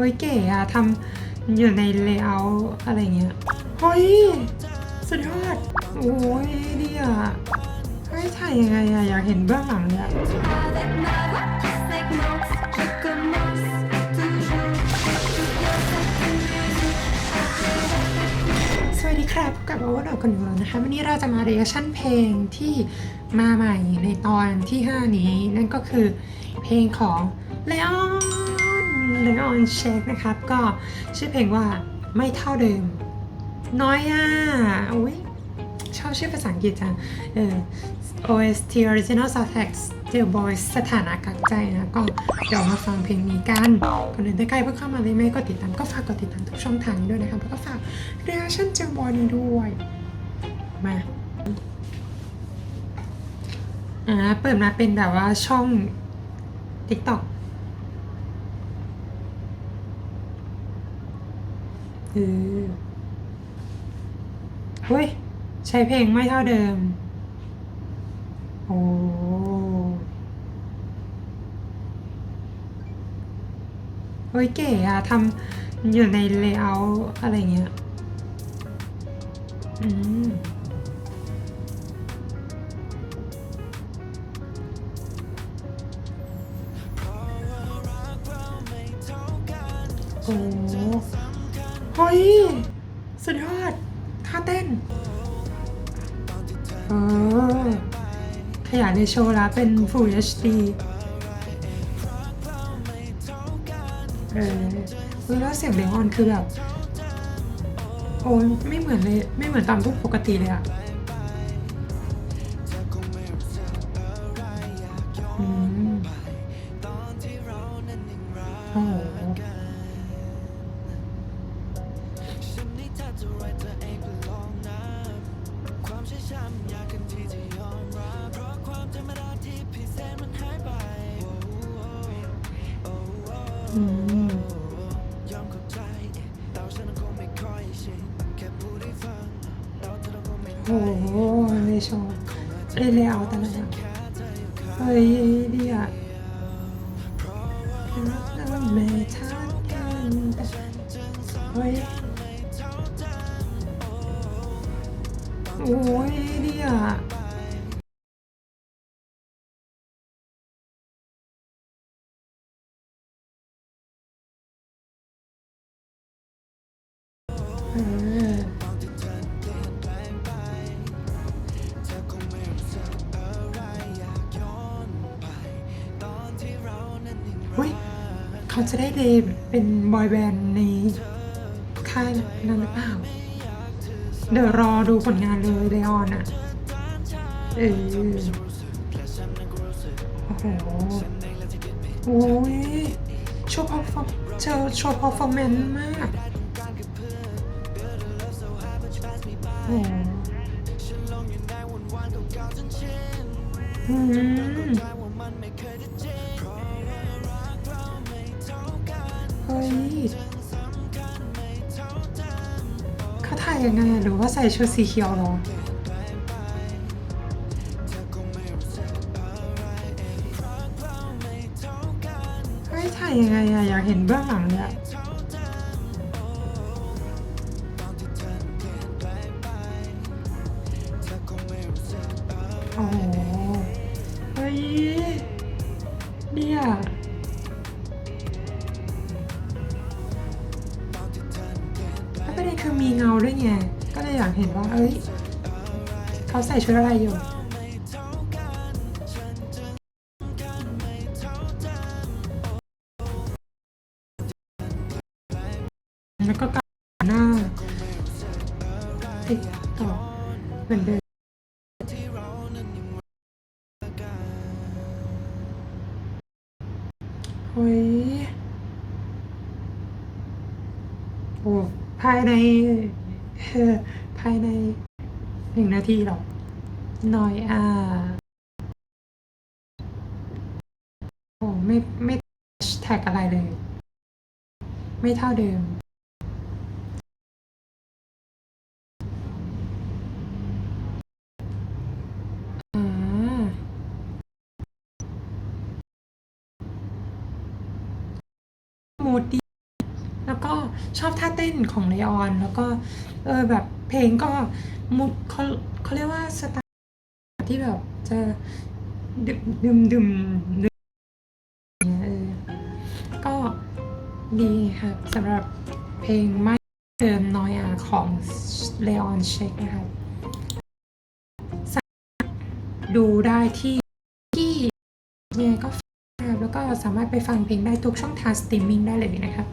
ฮ้ยเก๋อะทำอยู่ในเลเยอร์อะไรเงี้ยเฮ้ยสุดยอดโอ้ยดีอะเฮ้ยถ่ายยังไงอะอยากเห็นเบื้องหลังเลยอะ Avec ma voix qui segmente, je commence toujours. สวัสดีครับพบกับโอเวอร์ดกันอยู่แล้วนะคะ วันนี้เราจะมาเรียชั่นเพลงที่มาใหม่ในตอนที่ 5 นี้ นั่นก็คือเพลงของ Leon Leon Shake น เลออนเชคนะครับ ก็ชื่อเพลงว่าไม่เท่าเดิม น้อยอะอุ้ยชอบชื่อภาษาอังกฤษจังเออ OST Original Soundtrack The Boys สถานะกักใจนะ ก็เดี๋ยวมาฟังเพลงนี้กันก่อนอื่นถ้าใครเพิ่งเข้ามาเลยไม่กดติดตามก็ฝากกดติดตามทุกช่องทางด้วยนะครับแล้วก็ฝาก Reaction เจลบอยนี้ด้วย มาอ่าเปิดมาเป็นแบบว่าช่อง TikTok เออเฮ้ย ใช้เพลงไม่เท่าเดิม โอ้เฮ้ยเก๋อะทำอยู่ในเลเยอร์อะไรเงี้ย อืมโอ้ เฮ้ย สุดยอดท่าเต้นเออขยายในโชว์แล้วเป็น Full HD เออแล้วเสียงเลออนคือแบบ โอ้ยไม่เหมือนเลย ไม่เหมือนตามทุกปกติเลยอะ โอ้โหเลยชอบเอ้ยเลยเอาแต่ละอย่างเฮ้ยดีอะไม่ทันกันเฮ้ยโอ้ยดีอะ เขาจะได้เดย์เป็นบอยแบนด์ในค่ายนั้นหรือเปล่า เดี๋ยวรอดูผลงานเลยเลออนอะเออโอ้โหโอ้ยโชว์พอฟอร์เจอโชว์พอฟอร์แมนซ์มากโอ้โหอืม ฮ้ยเขาถ่ายยังไงหรือว่าใส่ชุดสีเขียวหรอเฮ้ยถ่ายยังไงอะอยากเห็นเบื้องหลังเลยอะโอ้โห คือมีเงาด้วยไง ก็เลยอยากเห็นว่า เอ้ย เขาใส่ชุดอะไรอยู่แล้วก็กลับหน้าติดต่อเหมือนเดิมเฮ้ยโอ้ ภายในภายในหนึ่งนาทีหรอกหน่อยอ่าโอ้ไม่ไม่แท็กอะไรเลย ไม่เท่าเดิมอ่าโมดดี แล้วก็ชอบท่าเต้นของเลออน แล้วก็เออแบบเพลงก็มุดเขาเขาเรียกว่าสไตล์ที่แบบจะดึมดึมดึมดึมเนี่ยเออก็ดีครับสำหรับเพลงไม่เดิมนอยอาของเลออนเชคนะครับสามารถดูได้ที่ที่ยังไงก็แล้วก็สามารถไปฟังเพลงได้ทุกช่องทางสตรีมมิ่งได้เลยนะครับ